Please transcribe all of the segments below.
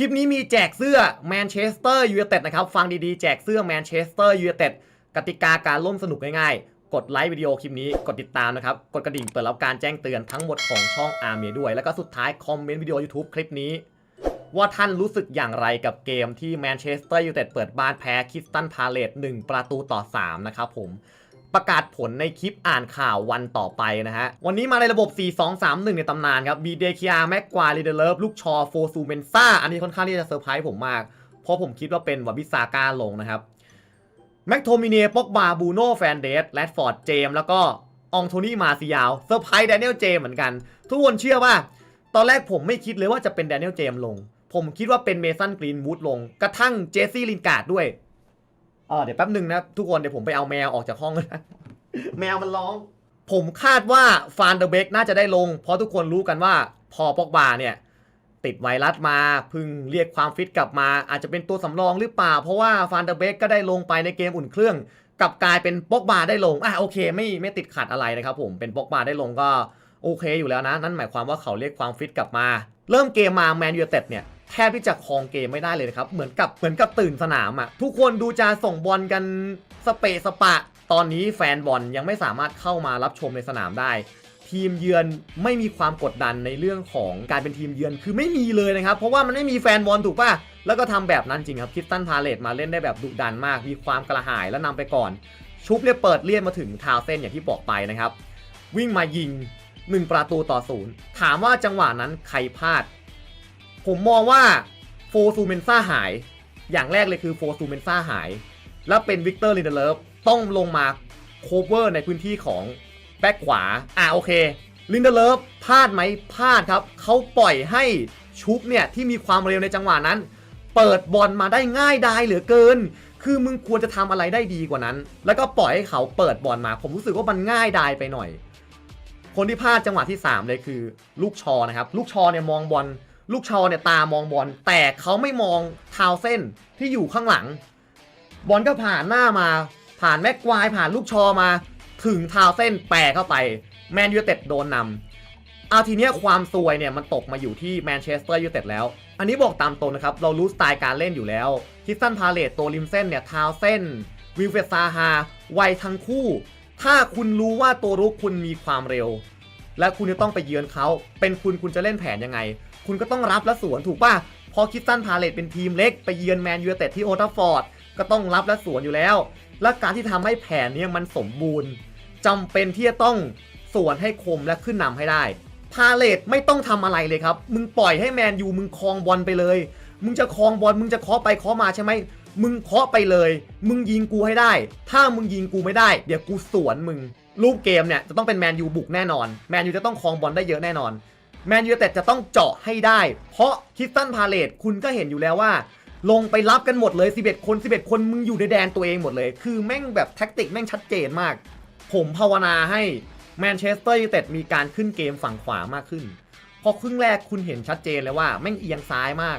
คลิปนี้มีแจกเสื้อแมนเชสเตอร์ยูไนเต็ดนะครับ ฟังดีๆ แจกเสื้อแมนเชสเตอร์ยูไนเต็ดกติกาการร่วมสนุกง่ายๆ กดไลค์วิดีโอคลิปนี้ กดติดตามนะครับ กดกระดิ่งเปิดรับการแจ้งเตือนทั้งหมดของช่องอาร์เมียด้วย แล้วก็สุดท้ายคอมเมนต์วิดีโอ YouTube คลิปนี้ ว่าท่านรู้สึกอย่างไรกับเกมที่แมนเชสเตอร์ยูไนเต็ดเปิดบ้านแพ้คิสตันพาเลต1ประตูต่อ 3 นะครับผม ประกาศผลในคลิปอ่านข่าววันต่อไปนะฮะ วันนี้มาในระบบ 4-2-3-1 ในตำนานครับบีเดคิอาแม็กควาลีเดเลฟลูกชอโฟซูเมนซ่า อันนี้ค่อนข้างที่จะเซอร์ไพรส์ผมมาก เพราะผมคิดว่าเป็นวับิซาก้าลงนะครับแม็กโทมิเน่ป็อกบาบูโน่แฟนเดสแรดฟอร์ดเจมแล้วก็องโทนี่มาซิยาวเซอร์ไพรส์แดเนียลเจมเหมือนกัน ทุกคนเชื่อว่า ตอนแรกผมไม่คิดเลยว่าจะเป็นแดเนียลเจมลง ผมคิดว่าเป็นเมสันกรีนวูดลง กระทั่งเจสซี่ลินการ์ดด้วย เออเดี๋ยวแป๊บหนึ่งนะทุกคนเดี๋ยวผมไปเอาแมวออกจากห้องนะแมวมันร้อง ผมคาดว่าฟานเดอร์เบกน่าจะได้ลง เพราะทุกคนรู้กันว่าพอปอกบาเนี่ย ติดไวรัสมาเพึ่งเรียกความฟิตกลับมา อาจจะเป็นตัวสำรองหรือเปล่า เพราะว่าฟานเดอร์เบกก็ได้ลงไปในเกมอุ่นเครื่องกลับกลายเป็นปอกบาได้ลงอะโอเค ไม่ไม่ติดขัดอะไรนะครับผมเป็นปอกบาได้ลงก็โอเคอยู่แล้วนะ นั่นหมายความว่าเขาเรียกความฟิตกลับมา เริ่มเกมมาแมนยูเต็ดเนี่ย แทบที่จะครองเกมไม่ได้เลยนะครับ เหมือนกับเหมือนกับตื่นสนามอะ่ะ ทุกคนดูจะส่งบอลกันสเปะสปะ ตอนนี้แฟนบอลยังไม่สามารถเข้ามารับชมในสนามได้ ทีมเยือนไม่มีความกดดันในเรื่องของการเป็นทีมเยือนคือไม่มีเลยนะครับ เพราะว่ามันไม่มีแฟนบอลถูกป่ะแล้วก็ทำแบบนั้นจริงครับคิสตันพาเลตมาเล่นได้แบบดุดันมาก มีความกระหายแล้วนำไปก่อน ชุบเรียเปิดเลียนมาถึงทาวเส้นอย่างที่บอกไปนะครับ วิ่งมายิง 1 ประตูต่อศูนย์ถามว่าจังหวะนั้นใครพลาด ผมมองว่าโฟซูเมนซ่าหาย อย่างแรกเลยคือโฟซูเมนซ่าหาย แล้วเป็นวิกเตอร์ลินเดเลฟต้องลงมาโคเวอร์ในพื้นที่ของแบ็คขวา อ่าโอเค ลินเดเลฟพลาดไหมพลาดครับ เขาปล่อยให้ชุบเนี่ย ที่มีความเร็วในจังหวะนั้น เปิดบอลมาได้ง่ายดายเหลือเกิน คือมึงควรจะทำอะไรได้ดีกว่านั้น แล้วก็ปล่อยให้เขาเปิดบอลมา ผมรู้สึกว่ามันง่ายดายไปหน่อย คนที่พลาดจังหวะที่ 3 เลยคือ ลูกชอนะครับ ลูกชอเนี่ยมองบอล ลูกชอเนี่ยตามองบอลแต่เขาไม่มองท้าเส้นที่อยู่ข้างหลัง บอลก็ผ่านหน้ามา ผ่านแม็กควายผ่านลูกชอมา ถึงท้าเส้นแปรเข้าไป แมนยูเต็ดโดนนำเอาทีเนี้ยความซวยเนี่ยมันตกมาอยู่ที่แมนเชสเตอร์ยูเต็ดแล้ว อันนี้บอกตามตรงนะครับ เรารู้สไตล์การเล่นอยู่แล้วคิสตันพาเลตตัวริมเส้นเนี่ยท้าเส้นวิลเฟตซาฮาไวทั้งคู่ ถ้าคุณรู้ว่าตัวรุกคุณมีความเร็ว และคุณจะต้องไปเยือนเขาเป็นคุณคุณจะเล่นแผนยังไง คุณก็ต้องรับและสวนถูกป่ะพอคิสตันพาเลตเป็นทีมเล็กไปเยือนแมนยูเต็ดที่โอทัฟฟอร์ดก็ต้องรับและสวนอยู่แล้ว และการที่ทำให้แผนนี้มันสมบูรณ์จำเป็นที่จะต้องสวนให้คมและขึ้นนำให้ได้พาเลตไม่ต้องทำอะไรเลยครับ มึงปล่อยให้แมนยูมึงคลองบอลไปเลย มึงจะคลองบอลมึงจะเคาะไปเคาะมาใช่ไหมมึงเคาะไปเลย มึงยิงกูให้ได้ ถ้ามึงยิงกูไม่ได้ เดี๋ยวกูสวนมึง รูปเกมเนี่ยจะต้องเป็นแมนยูบุกแน่นอน แมนยูจะต้องคลองบอลได้เยอะแน่นอน แมนยูแต่จะต้องเจาะให้ได้ เพราะคิสตันพาเลตคุณก็เห็นอยู่แล้วว่า ลงไปรับกันหมดเลย 11 คน 11 คนมึงอยู่ในแดนตัวเองหมดเลย คือแม่งแบบแท็กติกแม่งชัดเจนมาก ผมภาวนาให้แมนเชสเตอร์ยูไนเต็ดมีการขึ้นเกมฝั่งขวามากขึ้น พอครึ่งแรกคุณเห็นชัดเจนเลยว่าแม่งเอียงซ้ายมาก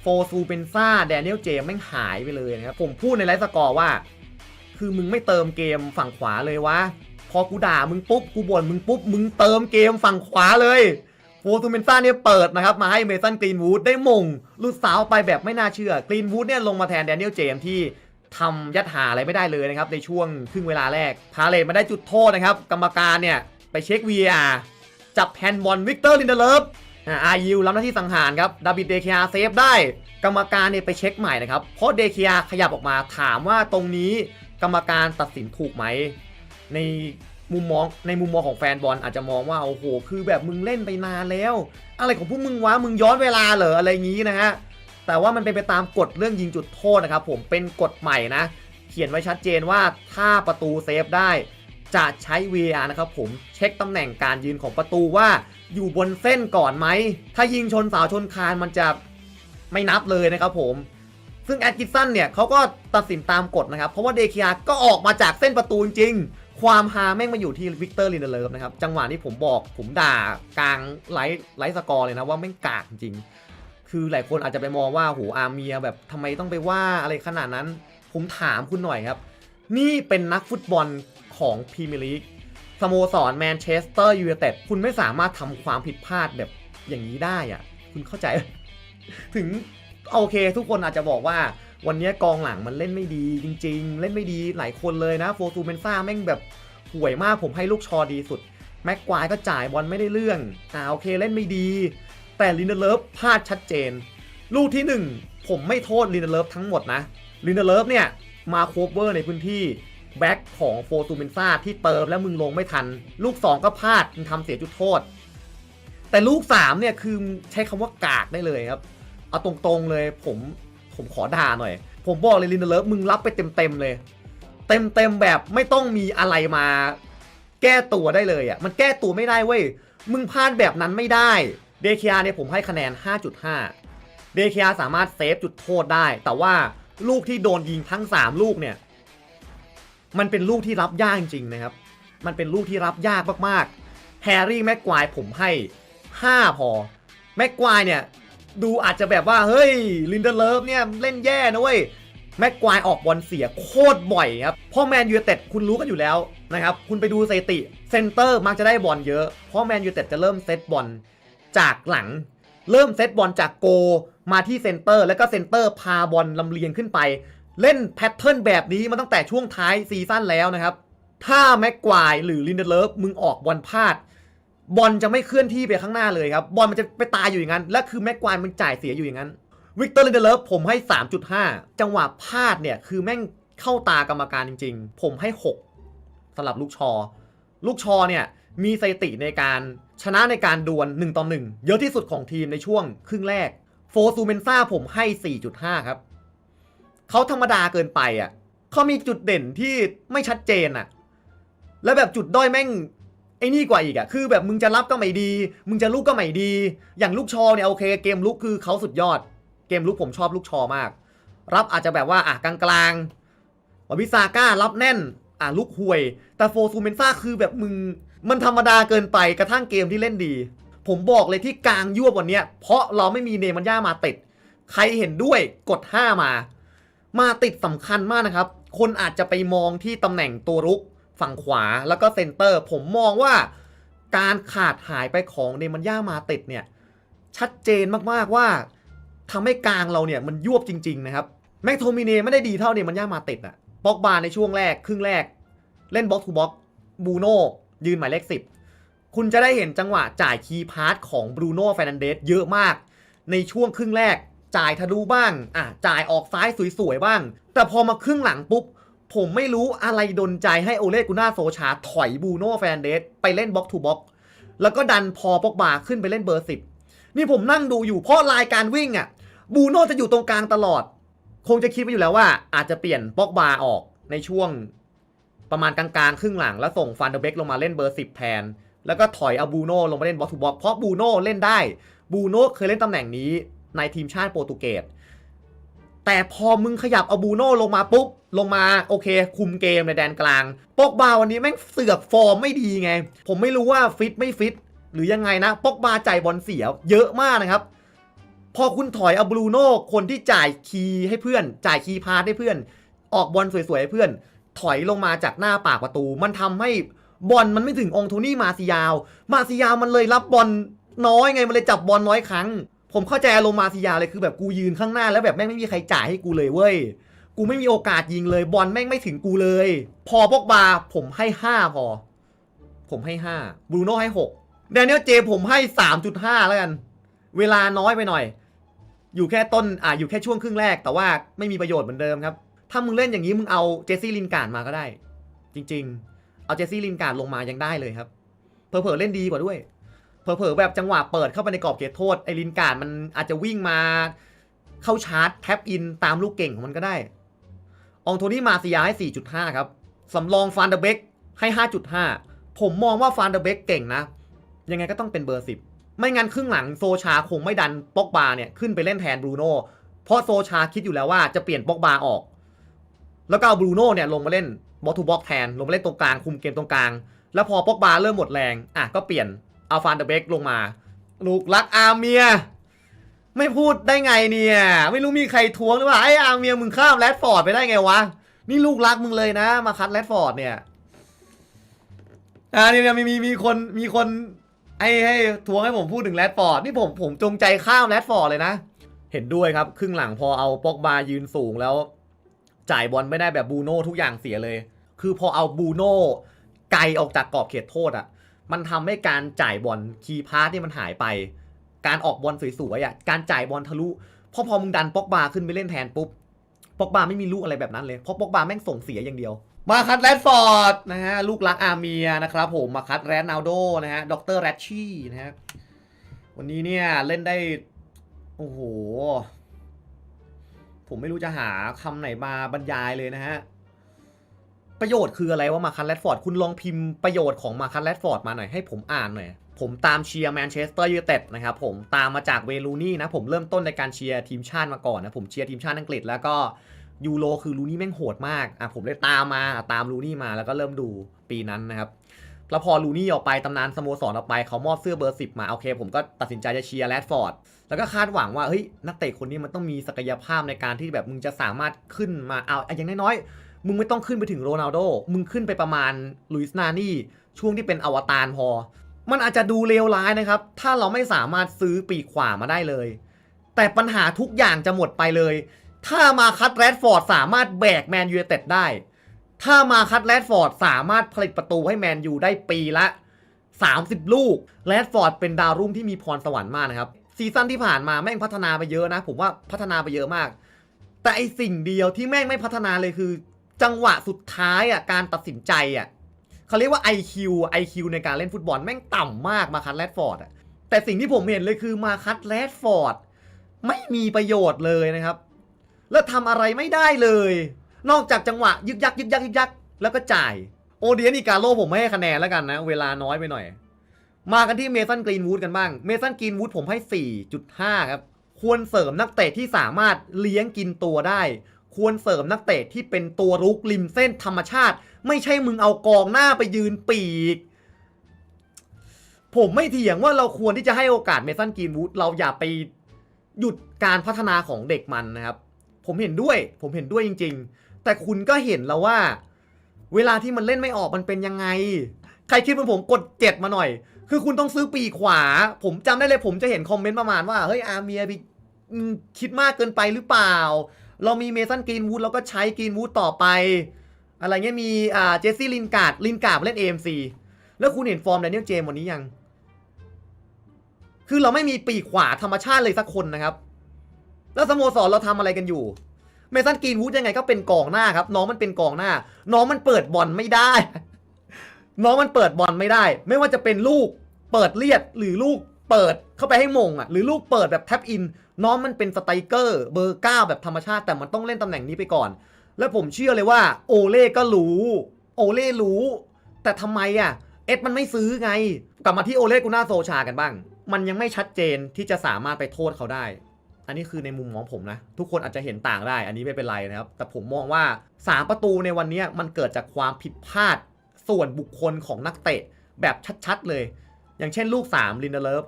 โฟซูเปนซ่าแดเนียลเจมแม่งหายไปเลยนะครับ ผมพูดในไลฟ์สกอร์ว่า คือมึงไม่เติมเกมฝั่งขวาเลยวะ พอกูด่ามึงปุ๊บกูบ่นมึงปุ๊บมึงเติมเกมฝั่งขวาเลย โฟซูเมนซ่าเนี่ยเปิดนะครับมาให้เมสันกรีนวูดได้มงลูดสาวไปแบบไม่น่าเชื่อกรีนวูดเนี่ยลงมาแทนแดเนียลเจมที่ทำยัดหาอะไรไม่ได้เลยนะครับในช่วงครึ่งเวลาแรก พาเลตมาได้จุดโทษนะครับ กรรมการเนี่ยไปเช็ค VR จับแฮนด์บอลวิกเตอร์ลินเดเลฟอายิวรับหน้าที่สังหารครับดาบิดเดเค a เซฟได้ กรรมการเนี่ยไปเช็คใหม่นะครับ เพราะเดเค a ขยับออกมาถามว่าตรงนี้กรรมการตัดสินถูกไหม ใน มุมมองในมุมมองของแฟนบอลอาจจะมองว่าโอ้โหคือแบบมึงเล่นไปนานแล้ว อะไรของพวกมึงวะมึงย้อนเวลาเหรออะไรงี้นะฮะแต่ว่ามันเป็นไปตามกฎเรื่องยิงจุดโทษนะครับผมเป็นกฎใหม่นะ เขียนไว้ชัดเจนว่าถ้าประตูเซฟได้ จะใช้ VR นะครับผมเช็คตำแหน่งการยืนของประตูว่าอยู่บนเส้นก่อนไหม ถ้ายิงชนเสาชนคานมันจะไม่นับเลยนะครับผม ซึ่งแอดกิสันเนี่ยเขาก็ตัดสินตามกฎนะครับ เพราะว่าเดคิอาก็ออกมาจากเส้นประตูจริง ความฮาแม่งมาอยู่ที่วิกเตอร์ลินเดเลฟนะครับ จังหวะที่ผมบอกผมด่ากลางไลท์ไลท์สกอร์เลยนะว่าแม่งกากจริง คือหลายคนอาจจะไปมองว่าโหอาร์เมียแบบทำไมต้องไปว่าอะไรขนาดนั้น ผมถามคุณหน่อยครับ นี่เป็นนักฟุตบอลของพรีเมียร์ลีกสโมสรแมนเชสเตอร์ยูไนเต็ดคุณไม่สามารถทำความผิดพลาดแบบอย่างนี้ได้อะคุณเข้าใจ ถึง โอเค ทุกคนอาจจะบอกว่าวันนี้กองหลังมันเล่นไม่ดีจริง ๆ เล่นไม่ดีหลายคนเลยนะโฟตูเมนซ่าแม่งแบบห่วยมากผมให้ลูกชอดีสุด แม็กควายก็จ่ายบอลไม่ได้เรื่องอ่าโอเคเล่นไม่ดี แต่ลินเดเลิฟพลาดชัดเจน ลูกที่ 1 ผมไม่โทษลินเดเลิฟทั้งหมดนะลินเดเลิฟเนี่ยมาโคเวอร์ในพื้นที่แบ็คของโฟตูเมนซ่าที่เติมแล้วมึงลงไม่ทัน ลูก 2 ก็พลาดมึงทำเสียจุดโทษ แต่ลูก 3 เนี่ยคือใช้คำว่ากากได้เลยครับ เอาตรงๆเลยผมผมขอด่าหน่อย ผมบอกเลยลินเดเลฟมึงรับไปเต็มๆเลย เต็มๆแบบไม่ต้องมีอะไรมา แก้ตัวได้เลยอะมันแก้ตัวไม่ได้เว้ยมึงพลาดแบบนั้นไม่ได้เดค r เนี่ยผมให้คะแนน 5.5 เดค r สามารถเซฟจุดโทษได้ แต่ว่าลูกที่โดนยิงทั้ง 3 ลูกเนี่ย มันเป็นลูกที่รับยากจริงๆนะครับ มันเป็นลูกที่รับยากมากๆแฮร์รี่แม็กควายผมให้ 5 พอ แม็กควายเนี่ย ดูอาจจะแบบว่า เฮ้ย ลินเดอร์เลิฟเนี่ยเล่นแย่นะเว้ย แม็กควายออกบอลเสียโคตรบ่อยครับพราะแมนยูเต็ดคุณรู้กันอยู่แล้วนะครับ คุณไปดูสถิติเซนเตอร์มักจะได้บอลเยอะพราะแมนยูเต็ดจะเริ่มเซตบอลจากหลัง เริ่มเซตบอลจากโก มาที่เซนเตอร์ แล้วก็เซนเตอร์พาบอลลำเลียงขึ้นไป เล่นแพทเทิร์นแบบนี้มาตั้งแต่ช่วงท้ายซีซั่นแล้วนะครับถ้าแม็กควายหรือลินเดอร์เลิฟมึงออกบอลพลาด บอลจะไม่เคลื่อนที่ไปข้างหน้าเลยครับ บอลมันจะไปตายอยู่อย่างนั้น และคือแม็กควายมันจ่ายเสียอยู่อย่างนั้น วิกเตอร์ลินเดอร์เลฟผมให้ 3.5 จังหวะพลาดเนี่ย คือแม่งเข้าตากรรมการจริง ๆ ผมให้ 6สำหรับลูกชอ ลูกชอเนี่ยมีสถิติในการชนะในการดวล1ต่อ1เยอะที่สุดของทีมในช่วงครึ่งแรก โฟซูเมนซ่าผมให้ 4.5 ครับ เขาธรรมดาเกินไปอะเขามีจุดเด่นที่ไม่ชัดเจนอะ แล้วแบบจุดด้อยแม่ง ไอ้นี่กว่าอีกอะคือแบบมึงจะรับก็ไม่ดี มึงจะลุกก็ไม่ดี อย่างลูกชอเนี่ยโอเคเกมลุกคือเขาสุดยอด เกมลุกผมชอบลูกชอมาก รับอาจจะแบบว่าอะกลางๆวาบิซาก้ารับแน่น อะลุกห่วย แต่โฟซูเมนซ่าคือแบบมึงมันธรรมดาเกินไปกระทั่งเกมที่เล่นดี ผมบอกเลยที่กลางยวบวันเนี้ย เพราะเราไม่มีเนมันย่ามาติด ใครเห็นด้วยกด 5 มา มาติดสำคัญมากนะครับ คนอาจจะไปมองที่ตำแหน่งตัวรุก ฝั่งขวาแล้วก็เซนเตอร์ ผมมองว่าการขาดหายไปของเนมันย่ามาติดเนี่ย ชัดเจนมากๆว่าทำให้กลางเราเนี่ยมันยวบจริง ๆ นะครับ แม็กโทมิเนไม่ได้ดีเท่าเนมันย่ามาติดอะบ็อกบาในช่วงแรก ครึ่งแรก เล่นบ็อกทูบ็อกบูโน่ยืนหมายเลข 10 คุณจะได้เห็นจังหวะจ่ายคีย์พาร์ทของบรูโน่แฟรนันเดสเยอะมาก ในช่วงครึ่งแรก จ่ายทะลุบ้างอะจ่ายออกซ้ายสวยๆบ้าง แต่พอมาครึ่งหลังปุ๊บ ผมไม่รู้อะไรดนใจให้โอเลกุน่าโซชาถอยบูโน่แฟนเดสไปเล่นบ็อกทูบ็อกแล้วก็ดันพอปอกบาขึ้นไปเล่นเบอร์สิบนี่ผมนั่งดูอยู่เพราะรายการวิ่งอะบูโน่จะอยู่ตรงกลางตลอด คงจะคิดไว้อยู่แล้วว่า อาจจะเปลี่ยนปอกบาออกในช่วงประมาณกลางๆครึ่งหลังแล้วส่งฟันเดอร์เบกลงมาเล่นเบอร์สิบแทน แล้วก็ถอยเอาบูโน่ลงมาเล่นบ็อกทูบ็อกเพราะบูโน่เล่นได้บูโน่เคยเล่นตำแหน่งนี้ในทีมชาติโปรตุเกส แต่พอมึงขยับเอาบูโน่ลงมาปุ๊บ ลงมาโอเค คุมเกมในแดนกลางปอกบาวันนี้แม่งเสือกฟอร์มไม่ดีไง ผมไม่รู้ว่าฟิตไม่ฟิต หรือยังไงนะปอกบาใจายบอลเสียเยอะมากนะครับ พอคุณถอยเอาบูโน่คนที่จ่ายคีย์ให้เพื่อน จ่ายคีย์พาสให้เพื่อน ออกบอลสวยๆให้เพื่อน ถอยลงมาจากหน้าปากประตู มันทำให้บอลมันไม่ถึงองโทนี่มาซิยาว มาซิยาวมันเลยรับบอลน้อยไงมันเลยจับบอลน้อยครั้ง ผมเข้าใจอารมณ์มาซิยาเลยคือแบบกูยืนข้างหน้าแล้วแบบแม่งไม่มีใครจ่ายให้กูเลยเว้ย กูไม่มีโอกาสยิงเลยบอลแม่งไม่ถึงกูเลย พอปอกบาผมให้ห้าพอ ผมให้ห้าบรูโน่ให้หกแดเนียลเจผมให้สามจุดห้าแล้วกัน เวลาน้อยไปหน่อย อยู่แค่ต้นอ่าอยู่แค่ช่วงครึ่งแรก แต่ว่าไม่มีประโยชน์เหมือนเดิมครับ ถ้ามึงเล่นอย่างนี้มึงเอาเจสซี่ลินการ์ดมาก็ได้ จริง ๆ เอาเจสซี่ลินการ์ดลงมายังได้เลยครับเผลอๆเล่นดีกว่าด้วย เผลอๆแบบจังหวะเปิดเข้าไปในกรอบเขตโทษไอรินการ์ดมันอาจจะวิ่งมาเข้าชาร์จแท็บอินตามลูกเก่งของมันก็ได้ อองโทนี่มาซิยาให้ 4.5 ครับ สำรองฟานเดเบกให้ 5.5 ผมมองว่าฟานเดเบกเก่งนะ ยังไงก็ต้องเป็นเบอร์ 10 ไม่งั้นครึ่งหลังโซชาคงไม่ดันปอกบาเนี่ยขึ้นไปเล่นแทนบรูโน่ เพราะโซชาคิดอยู่แล้วว่าจะเปลี่ยนปอกบาออก แล้วก็เอาบรูโน่เนี่ยลงมาเล่นบอลทูบ็อกแทน ลงมาเล่นตรงกลางคุมเกมตรงกลาง แล้วพอปอกบาเริ่มหมดแรง อะก็เปลี่ยน อาฟานเดเบกลงมา ลูกรักอาเมีย ไม่พูดได้ไงเนี่ย ไม่รู้มีใครทวงหรือเปล่าไอ้อาเมียมึงข้ามแรดฟอร์ดไปได้ไงวะ นี่ลูกรักมึงเลยนะ มาคัดแรดฟอร์ดเนี่ยอ่าเนี่ยมีมีมีคนมีคนให้ให้ทวงให้ผมพูดถึงแรดฟอร์ดนี่ผมผมจงใจข้ามแรดฟอร์ดเลยนะ เห็นด้วยครับ ครึ่งหลังพอเอาปอกบายืนสูงแล้ว จ่ายบอลไม่ได้แบบบูโน่ทุกอย่างเสียเลย คือพอเอาบูโน่ไกลออกจากกรอบเขตโทษอะ มันทำให้การจ่ายบอลคีย์พาสที่มันหายไป การออกบอลสวยๆอะการจ่ายบอลทะลุพอพอมึงดันปอกบาขึ้นไปเล่นแทนปุ๊บปอกบาไม่มีลูกอะไรแบบนั้นเลยเพราะปอกบาแม่งส่งเสียอย่างเดียว มาคัตแรดฟอร์ดนะฮะลูกรักอาเมียนะครับผมมาคัตแรดนาโดนะฮะด็อกเตอร์แรชชี่นะฮะวันนี้เนี่ยเล่นได้โอ้โหผมไม่รู้จะหาคำไหนมาบรรยายเลยนะฮะ ประโยชน์คืออะไรว่ามาคัตแรดฟอร์ดคุณลองพิมพ์ประโยชน์ของมาคัตแรดฟอร์ดมาหน่อยให้ผมอ่านหน่อยผมตามเชียร์แมนเชสเตอร์ยูไนเต็ดนะครับผมตามมาจากเวลูนี่นะผมเริ่มต้นในการเชียร์ทีมชาติมาก่อนนะผมเชียร์ทีมชาติอังกฤษแล้วก็ยูโรคือลูนี่แม่งโหดมากอะผมเลยตามมาตามลูนี่มาแล้วก็เริ่มดูปีนั้นนะครับแล้วพอลูนี่ออกไปตำนานสโมสรออกไปเขามอบเสื้อเบอร์สิบมาโอเค ผมก็ตัดสินใจจะเชียร์แรดฟอร์ดแล้วก็คาดหวังว่าเฮ้ยนักเตะคนนี้มันต้องมีศักยภาพในการที่แบบมึงจะสามารถขึ้นมาเอาอย่างน้อยๆ มึงไม่ต้องขึ้นไปถึงโรนัลโดมึงขึ้นไปประมาณลุยส์นานี่ ช่วงที่เป็นอวตารพอ มันอาจจะดูเลวร้ายนะครับ ถ้าเราไม่สามารถซื้อปีกขวามาได้เลย แต่ปัญหาทุกอย่างจะหมดไปเลย ถ้ามาคัตแรดฟอร์ดสามารถแบกแมนยูเต็ดได้ ถ้ามาคัตแรดฟอร์ดสามารถผลิตประตูให้แมนยูได้ปีละ 30 ลูกแรดฟอร์ดเป็นดาวรุ่งที่มีพรสวรรค์มากนะครับซีซั่นที่ผ่านมาแม่งพัฒนาไปเยอะนะ ผมว่าพัฒนาไปเยอะมาก แต่ไอสิ่งเดียวที่แม่งไม่พัฒนาเลยคือ จังหวะสุดท้ายอะการตัดสินใจอะเขาเรียกว่า IQ IQ ในการเล่นฟุตบอลแม่งต่ำมากมาคัตแรดฟอร์ดอะแต่สิ่งที่ผมเห็นเลยคือมาคัตแรดฟอร์ดไม่มีประโยชน์เลยนะครับ แล้วทำอะไรไม่ได้เลย นอกจากจังหวะยึกยักยึกยักยึกยักแล้วก็จ่าย โอเดียนอีกาโลผมไม่ให้คะแนนแล้วกันนะ เวลาน้อยไปหน่อย มากันที่เมสันกรีนวูดกันบ้าง เมสันกรีนวูดผมให้ 4.5 ครับ ควรเสริมนักเตะที่สามารถเลี้ยงกินตัวได้ ควรเสริมนักเตะที่เป็นตัวรุกริมเส้นธรรมชาติ ไม่ใช่มึงเอากองหน้าไปยืนปีก ผมไม่เถียงว่าเราควรที่จะให้โอกาสเมสันกีนวูดเราอย่าไปหยุดการพัฒนาของเด็กมันนะครับ ผมเห็นด้วย ผมเห็นด้วยจริง ๆ แต่คุณก็เห็นแล้วว่า เวลาที่มันเล่นไม่ออกมันเป็นยังไง ใครคิดเหมือนผมกดเจ็ดมาหน่อย คือคุณต้องซื้อปีขวา ผมจำได้เลยผมจะเห็นคอมเมนต์ประมาณว่าเฮ้ยอาเมียคิดมากเกินไปหรือเปล่า เรามีเมสันกรีนวูดเราก็ใช้กรีนวูดต่อไป อะไรเงี้ยมีอ่าเจสซี่ลินการ์ดลินการ์ดเล่น AMC แล้วคุณเห็นฟอร์มแดเนียลเจมวันนี้ยัง คือเราไม่มีปีกขวาธรรมชาติเลยสักคนนะครับ แล้วสโมสรเราทำอะไรกันอยู่เมสันกรีนวูดยังไงก็เป็นกองหน้าครับ น้องมันเป็นกองหน้า น้องมันเปิดบอลไม่ได้ น้องมันเปิดบอลไม่ได้ ไม่ว่าจะเป็นลูกเปิดเลียดหรือลูกเปิดเข้าไปให้มงอะหรือลูกเปิดแบบแท็บอิน น้องมันเป็นสไตรเกอร์เบอร์เก้าแบบธรรมชาติแต่มันต้องเล่นตำแหน่งนี้ไปก่อน แล้วผมเชื่อเลยว่าโอเล่ก็รู้ โอเล่รู้ แต่ทำไมอะเอ็ดมันไม่ซื้อไง กลับมาที่โอเล่กูน่าโซชากันบ้าง มันยังไม่ชัดเจนที่จะสามารถไปโทษเขาได้ อันนี้คือในมุมมองผมนะ ทุกคนอาจจะเห็นต่างได้ อันนี้ไม่เป็นไรนะครับ แต่ผมมองว่า 3 ประตูในวันนี้มันเกิดจากความผิดพลาดส่วนบุคคลของนักเตะแบบชัดๆเลย อย่างเช่นลูก 3 ลินเดเลิฟ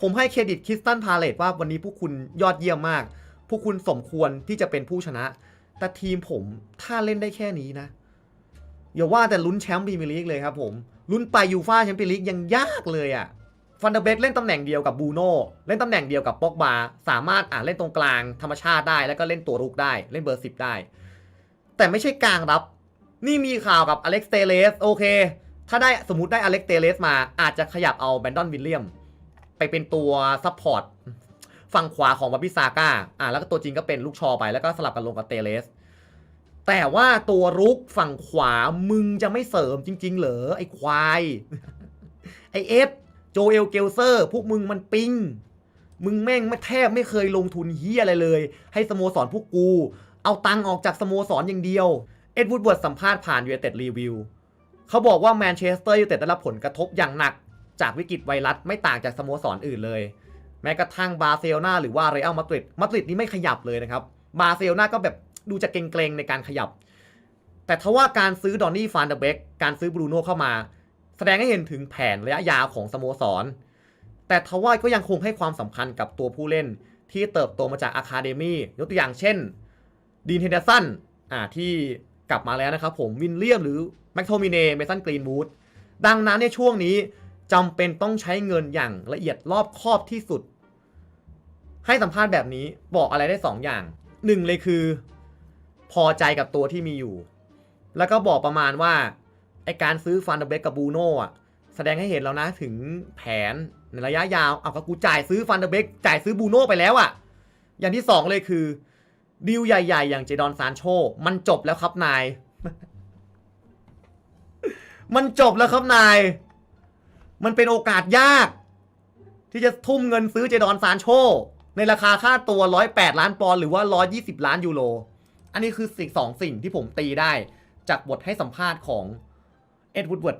ผมให้เครดิตคริสตันพาเลตว่าวันนี้พวกคุณยอดเยี่ยมมาก พวกคุณสมควรที่จะเป็นผู้ชนะ แต่ทีมผมถ้าเล่นได้แค่นี้นะ อย่าว่าแต่ลุ้นแชมป์พรีเมียร์ลีกเลยครับผมลุ้นไปยูฟ่าแชมเปี้ยนลีกยังยากเลยอะ่ะฟันเดอร์เบกเล่นตำแหน่งเดียวกับบูโน่เล่นตำแหน่งเดียวกับป็อกบาสามารถอ่าเล่นตรงกลางธรรมชาติได้ แล้วก็เล่นตัวรุกได้เล่นเบอร์สิบได้ แต่ไม่ใช่กลางรับ นี่มีข่าวกับอเล็กซ์เตเลสโอเค ถ้าได้สมมติได้อเล็กซ์เตเลสมาอาจจะขยับเอาแบนดอนวิลเลียม ไปเป็นตัวซัพพอร์ตฝั่งขวาของบาบิซาก้าอ่าแล้วก็ตัวจริงก็เป็นลูกชอไปแล้วก็สลับกันลงกับเตเลส แต่ว่าตัวรุกฝั่งขวามึงจะไม่เสริมจริง ๆ เหรอ ไอ้ควาย ไอเอฟโจเอลเกลเซอร์ พวกมึงมันปิง มึงแม่งไม่แทบไม่เคยลงทุนเฮียอะไรเลย ให้สโมสรพวกกู เอาตังออกจากสโมสรอย่างเดียว เอ็ดวูดเวิร์ดสัมภาษณ์ผ่านยู i นเต็ดรีวิวเขาบอกว่าแมนเชสเตอร์ยู i นเต็ดได้รับผลกระทบอย่างหนัก จากวิกฤตไวรัสไม่ต่างจากสโมสรอื่นเลย แม้กระทั่งบาร์เซโลนาหรือว่าเรอัลมาดริดมาดริดนี่ไม่ขยับเลยนะครับบาร์เซโลนาก็แบบดูจะเกรงๆในการขยับ แต่ทว่าการซื้อดอนนี่ฟานเดเบกการซื้อบรูโน่เข้ามา แสดงให้เห็นถึงแผนระยะยาวของสโมสร แต่ทว่าก็ยังคงให้ความสำคัญกับตัวผู้เล่นที่เติบโตมาจากอะคาเดมี่ยกตัวอย่างเช่นดีนเฮนเดอร์สันอ่าที่กลับมาแล้วนะครับผมวินเลียมหรือแม็กโทมิเนเมสันกรีนวูดดังนั้นในช่วงนี้ จำเป็นต้องใช้เงินอย่างละเอียดรอบคอบที่สุด ให้สัมภาษณ์แบบนี้บอกอะไรได้สองอย่างหนึ่งเลยคือ พอใจกับตัวที่มีอยู่ แล้วก็บอกประมาณว่า ไอการซื้อฟันเดเบกกับบูโน่อะแสดงให้เห็นแล้วนะถึงแผนในระยะยาวเอาก็กูจ่ายซื้อฟันเดเบกจ่ายซื้อบูโน่ไปแล้วอะอย่างที่สองเลยคือดีลใหญ่ ๆ อย่างเจดอนซานโช มันจบแล้วครับนาย มันจบแล้วครับนาย มันเป็นโอกาสยาก ที่จะทุ่มเงินซื้อเจดอนซานโช ในราคาค่าตัว 108 ล้านปอนด์หรือว่า 120 ล้านยูโร อันนี้คือสิ่งสองสิ่งที่ผมตีได้ จากบทให้สัมภาษณ์ของเอ็ดวูดเวิร์ด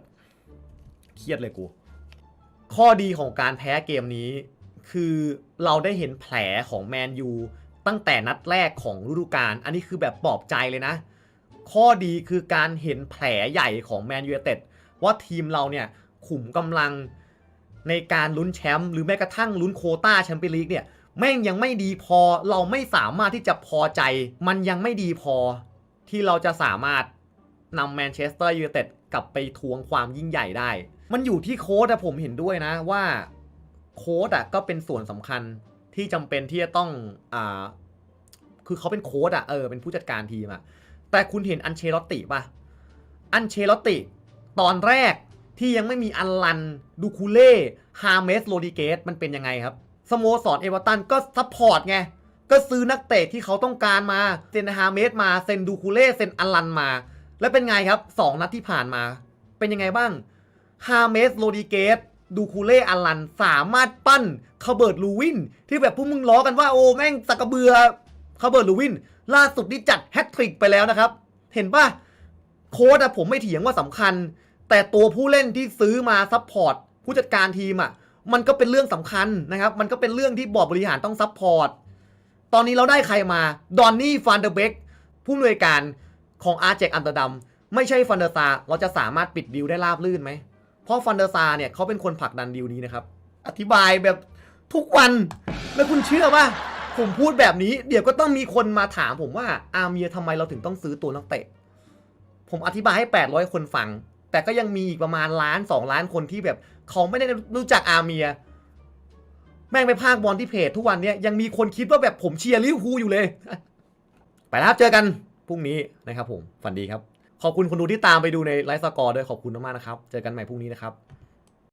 เครียดเลยกู ข้อดีของการแพ้เกมนี้ คือเราได้เห็นแผลของแมนยูตั้งแต่นัดแรกของฤดูกาล อันนี้คือแบบปลอบใจเลยนะ ข้อดีคือการเห็นแผลใหญ่ของแมนยูเต็ดว่าทีมเราเนี่ย ขุมกำลังในการลุ้นแชมป์หรือแม้กระทั่งลุ้นโคต้าแชมเปี้ยนลีกเนี่ยแม่งยังไม่ดีพอเราไม่สามารถที่จะพอใจ มันยังไม่ดีพอที่เราจะสามารถนำแมนเชสเตอร์ยูไนเต็ดกลับไปทวงความยิ่งใหญ่ได้ มันอยู่ที่โค้ดอะผมเห็นด้วยนะว่าโค้ดอะก็เป็นส่วนสำคัญที่จำเป็นที่จะต้องอ่าคือเขาเป็นโค้ดอะเออเป็นผู้จัดการทีมอะแต่คุณเห็นอันเชลอตติป่ะ อันเชลอตติ ตอนแรก ที่ยังไม่มีอัลลันดูคูเล่ฮาเมสโรดิเกสมันเป็นยังไงครับสโมสรเอเวอร์ตันก็ซัพพอร์ตไง ก็ซื้อนักเตะที่เขาต้องการมา เซนฮาเมสมา เซนดูคูเล่เซนอัลลันมา แล้วเป็นไงครับ 2 นัดที่ผ่านมา เป็นยังไงบ้างฮาเมสโรดิเกสดูคูเล่อัลลันสามารถปั้นคาเบิร์ตลูวิน ที่แบบพวกมึงล้อกันว่าโอ้แม่งสักกระเบือคาเบิร์ตลูวิน ล่าสุดนี่จัดแฮตทริกไปแล้วนะครับ เห็นป่ะโค้ดอะผมไม่เถียงว่าสำคัญ แต่ตัวผู้เล่นที่ซื้อมาซัพพอร์ตผู้จัดการทีมอะมันก็เป็นเรื่องสำคัญนะครับ มันก็เป็นเรื่องที่บอร์ดบริหารต้องซัพพอร์ต ตอนนี้เราได้ใครมา ดอนนี่ฟันเดอร์เบกผู้อำนวยการของอาร์เจกอันเตอร์ดัมไม่ใช่ฟันเดอร์ซาเราจะสามารถปิดดีลได้ราบลื่นไหม เพราะฟันเดอร์ซาเนี่ยเขาเป็นคนผลักดันดีลนี้นะครับ อธิบายแบบทุกวัน แล้วคุณเชื่อป่ะ ผมพูดแบบนี้ เดี๋ยวก็ต้องมีคนมาถามผมว่าอาเมียทำไมเราถึงต้องซื้อตัวนักเตะ ผมอธิบายให้ 800 คนฟัง แต่ก็ยังมีอีกประมาณล้านสองล้านคนที่แบบเขาไม่ได้รู้จักอาเมีย แม่งไปพากบอลที่เพจทุกวันเนี้ยยังมีคนคิดว่าแบบผมเชียร์ลิเวอร์พูลอยู่เลย ไปแล้วครับเจอกันพรุ่งนี้นะครับผมฝันดีครับ ขอบคุณคนดูที่ตามไปดูในไลฟ์สกอร์ด้วยขอบคุณมากๆนะครับ เจอกันใหม่พรุ่งนี้นะครับ